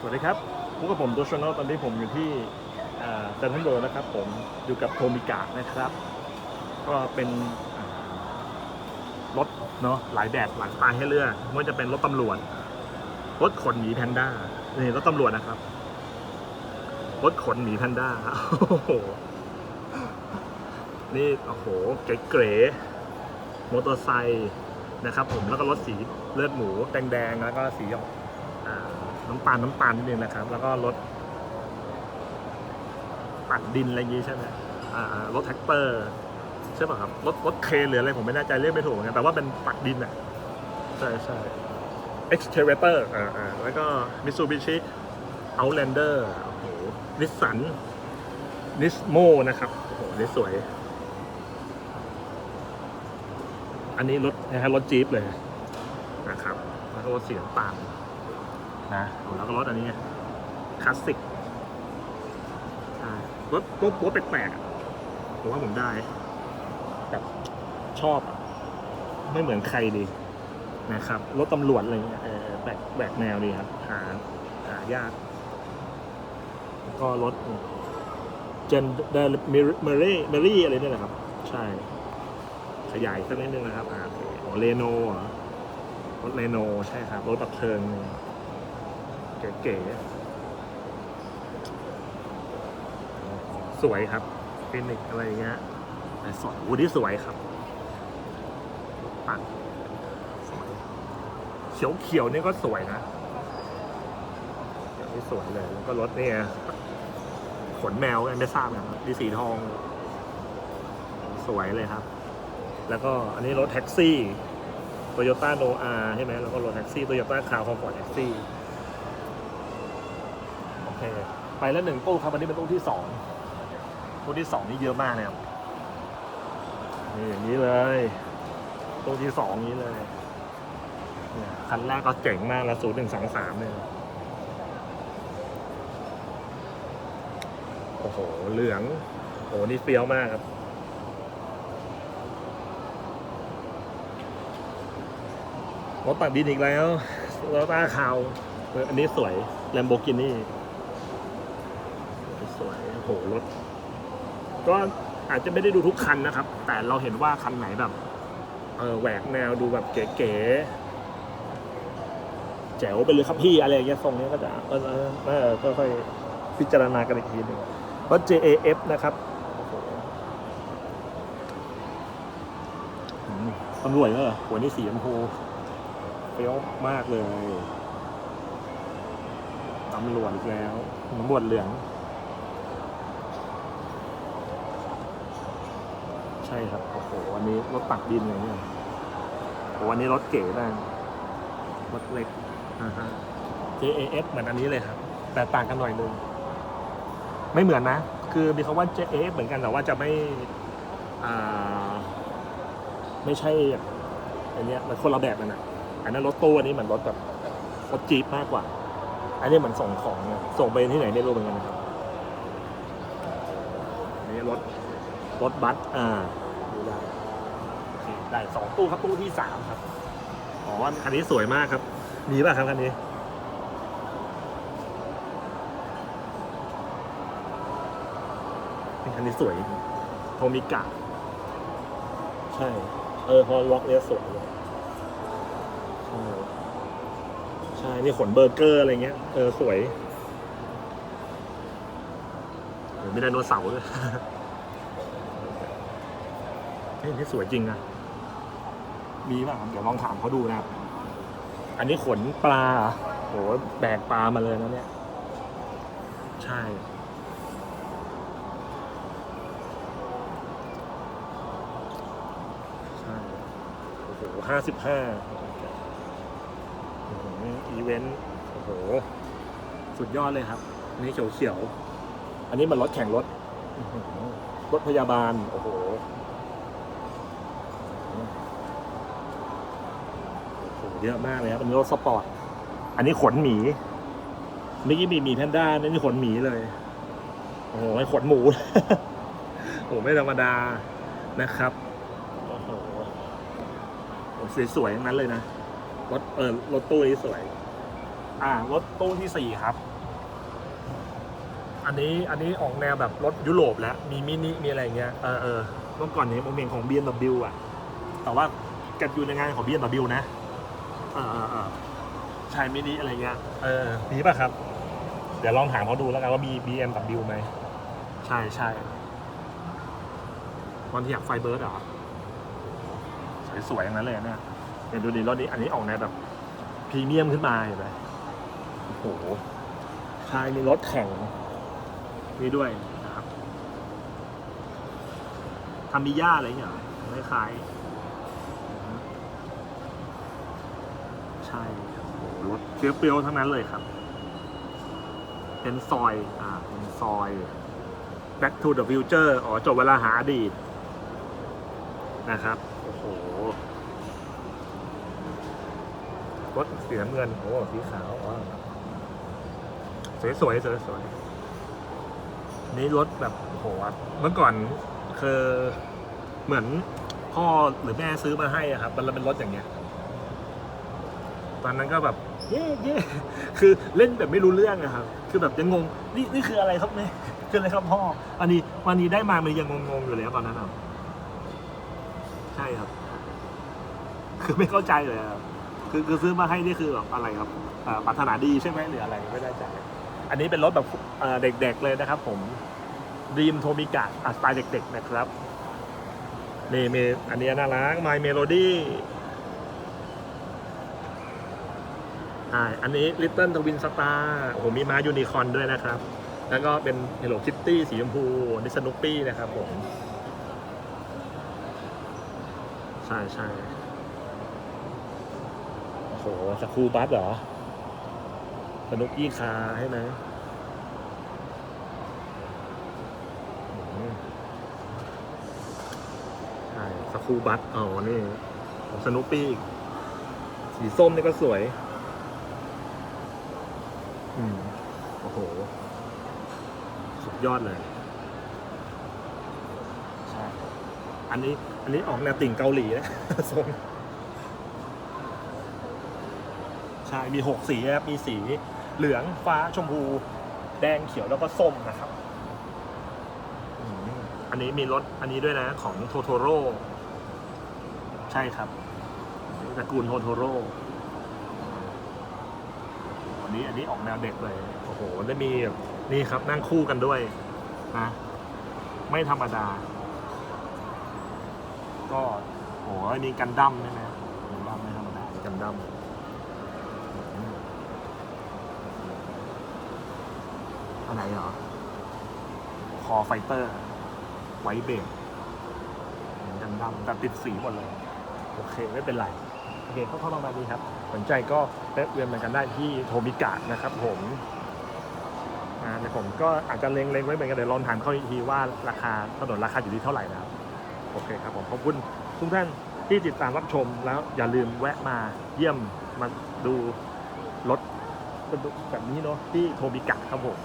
สวัสดีครับพบกับผมตัวชนอลตอนนี้ผมอยู่ที่เซนทรัลโรนะครับผมอยู่กับโทมิกะนะครับ ก็เป็นรถเนาะหลายแบบหลายสไตล์ให้เลือกไม่ว่าจะเป็นรถตำรวจ รถขนหมีแพนด้านี่รถตำรวจนะครับ รถขนหมีแพนด้าโอ้โหนี่โอ้โหเก๋ๆมอเตอร์ไซค์นะครับ ผมแล้วก็รถสีเลือดหมูแดงๆแล้วก็สีออกอ่า น้ำตาลน้ำตาลนิดนึงนะครับ แล้วก็รถปั่นดินอะไรอย่างงี้ใช่ไหมรถแท็กเตอร์ใช่ป่ะครับรถรถเครนหรืออะไรผมไม่แน่ใจเรียกไม่ถูกเหมือนกันแต่ว่าเป็นปักดินอะใช่ใช่ excavator อ่าอ่าแล้วก็ Mitsubishi Outlander โอ้โหนิสสันนิสโมนะครับโอ้โหนี่สวย อันนี้รถนะฮะรถจี๊ปเลยนะครับ แล้วก็รถสีน้ำตาล นะแล้วก็รถอันนี้คลาสสิกรถรถรถแปลกๆผมว่าผมได้แบบชอบ ไม่เหมือนใครดีนะครับ รถตำรวจอะไรเงี้ยแปลกแปลกแนวดีครับ หาหายากแล้วก็รถเจนเดลเมรี่เมรี่อะไรเนี่ยนะครับ ใช่ ขยายสักนิดนึงนะครับอ่าโอเรโนเหรอรถเรโนใช่ครับ รถบักเทิงเก๋ๆสวยครับฟินิกอะไรอย่างเงี้ยแต่สวยวูดดี้สวยครับปัดสวยเขียวเขียวๆนี่ก็สวยนะเขียวนี่สวยเลยแล้วก็รถเนี่ยขนแมวกันไม่ทราบนะครับดีสีทอง สวยเลยครับ แล้วก็อันนี้รถแท็กซี่โตโยต้าโนอาใช่ไหมแล้วก็รถแท็กซี่โตโยต้าคาวคอมฟอร์ตแท็กซี่โอเค ไปแล้วหนึ่งตู้ครับวันนี้เป็นตู้ที่สองตู้ที่สองนี่เยอะมากเลยครับนี่อย่างนี้เลยตู้ที่สองนี้เลยคันแรกก็เจ๋งมากแล้วศูนย์หนึ่งสองสามเนี่ยโอ้โห เหลืองโอ้โหนี่เฟี้ยวมากครับรถตักดินอีกแล้วรถต้าคาวอออันนี้สวยแลมโบกินี่ สวยโอ้โหรถ ก็อาจจะไม่ได้ดูทุกคันนะครับ แต่เราเห็นว่าคันไหนแบบ เออแหวกแนวดูแบบเก๋ๆแจ๋วไปเลยครับพี่อะไรอย่างเงี้ยทรงนี้ก็จะเออเออเออค่อยๆพิจารณากันอีกทีหนึ่งรถ JAF นะครับโอ้โหอืมตำรวจเหรอหัวนี่สีชมพูเฟี้ยวมากเลยตำรวจอีกแล้วตำรวจเหลือง ช่ครับ โอ้โห วันนี้รถตักดินเลยเนี่ยโอ้วันนี้รถเก๋มากรถเล็กอ่าฮะ JAF เหมือนอันนี้เลยครับ แต่ต่างกันหน่อยนึง ไม่เหมือนนะ คือมีคำว่า JAF เหมือนกันแต่ว่าจะไม่ อ่า ไม่ใช่อันเนี้ยมันคนละแบบกันนะอันนั้นรถตู้อันนี้เหมือนรถแบบรถจี๊ปมากกว่า อันนี้เหมือนส่งของอะส่งไปที่ไหนไม่รู้เหมือนกันนะครับอันนี้รถรถบัสอ่าดูได้โอ เคได้สองตู้ครับตู้ที่สามครับอ๋อคันนี้สวยมากครับ มีป่ะครับคันนี้ คันนี้สวย โทมิกะ ใช่ เออพอล็อกเนี้ยสวยเลยใช่ใช่นี่ขนเบอร์เกอร์อะไรเงี้ย เออ สวยโอ้มีไดโนเสาร์ด้วยเฮ้ยนี่สวยจริงนะ มีป่ะครับเดี๋ยวลองถามเขาดูนะครับ อันนี้ขนปลาเหรอโหแบกปลามาเลยนะเนี่ย ใช่ ใช่โอ้โหห้าสิบห้าอีเวนต์โอ้โห สุดยอดเลยครับอันนี้เขียว อันนี้มันรถแข่งรถ รถพยาบาล โอ้โห โอ้โห เยอะมากเลยครับอันนี้รถสปอร์ต อันนี้ขนหมีเมื่อกี้มีหมีแพนด้านนี่ขนหมีเลย โอ้โหขนหมู โอ้โหไม่ธรรมดานะครับ โอ้โหสวยๆทั้งนั้นเลยนะ รถเออรถตู้นี้สวย อ่ารถตู้ที่สี่ครับ อันนี้อันนี้ออกแนวแบบรถยุโรปแล้ว มีมินิมีอะไรเงี้ย เออเออเมื่อก่อนนี้ผมเห็นของ BMW อะ แต่ว่ากัดอยู่ในงานของ BMW นะ ออเออเออใช่มินิอะไรเงี้ย เออ มีป่ะครับ เดี๋ยวลองถามเขาดูแล้วกันว่ามี BMW ไหมใช่ใช่วันที่อยากไฟเบิร์ดเหรอสวยๆอย่างนั้นเลยเนี่ยเดี๋ยวดูดิรถนี้อันนี้ออกแนวแบบพรีเมียมขึ้นมาเห็นไหมโอ้โหใช่มีรถแข่งนี่ด้วยนะครับทำมีย่าอะไรอย่างเงี้ยเหรอคล้ายๆ ใช่โอ้โหรถเปรี้ยวๆทั้งนั้นเลยครับ เป็นซอยอ่าเป็นซอย Back to the Future อ๋อจบเวลาหาอดีตนะครับ โอ้โห รถสีน้ำเงิน โอ้สีขาวอ๋อสวยสวยสวยสวยๆนี่รถแบบโอ้โหเมื่อก่อนคือเหมือนพ่อหรือแม่ซื้อมาให้อะครับ มันเป็นรถอย่างเงี้ย ตอนนั้นก็แบบเย่เย่คือเล่นแบบไม่รู้เรื่องอะครับ คือแบบยังงง นี่นี่คืออะไรครับเนี่ยคืออะไรครับพ่อวันนี้วันนี้ได้มามันยังงงๆอยู่เลยตอนนั้นอะใช่ครับ คือไม่เข้าใจเลยครับ คือคือซื้อมาให้นี่คือแบบอะไรครับปรารถนาดีใช่ไหมหรืออะไรไม่ได้ใจ อันนี้เป็นรถแบบเอ่อเด็กๆเลยนะครับ ผมดีมโทมิกะสไตล์เด็ก ๆ นะครับนี่มีอันนี้น่ารัก My Melody ใช่อันนี้ Little Twin Star โอ้โหมีมายูนิคอนด้วยนะครับ แล้วก็เป็น Hello Kitty สีชมพูนี่สนุปปี้นะครับผม ใช่ใช่โอ้โหสกูบัสเหรอ สนุกยี่คาใช่ไหมใช่สกูบัสอ๋อนี่สนุปปี้สีส้มนี่ก็สวย อืมโอ้โห สุดยอดเลย ใช่ อันนี้ อันนี้ออกแนวติ่งเกาหลีนะ ทรงใช่ มีหกสีนะครับ มีสี เหลือง ฟ้า ชมพู แดง เขียว แล้วก็ส้มนะครับอืมอันนี้มีรถ อันนี้ด้วยนะ ของโทโทโร่ ใช่ครับตระกูลโทโทโร่อั นนี้อันนี้ออกแนวเด็กเลย โอ้โหได้มีแบบนี่ครับนั่งคู่กันด้วยนะไม่ธรรมดา ก็โอ้โหมีกันดั้มใช่ไหมกันดั้มไม่ธรรมดามีกันดั้มอืมอันไหนเหรอ คอไฟเตอร์ ไวเบรกกันดั้มแต่ติดสีหมดเลย โอเค ไม่เป็นไร โอเคเข้าๆประมาณนี้ครับ สนใจก็แวะเวียนมากันได้ที่โทมิกะนะครับผมอ่ผมก็อาจจะเล็งๆไว้เหมือนกันเดี๋ยวลองถามเขาอีกทีว่าราคาถนนราคาอยู่ที่เท่าไหร่นะครับโอเคครับผมขอบคุณทุกท่านที่ติดตามรับชมแล้วอย่าลืมแวะมาเยี่ยมมาดูรถแบบนี้เนาะที่โทมิกะครับผม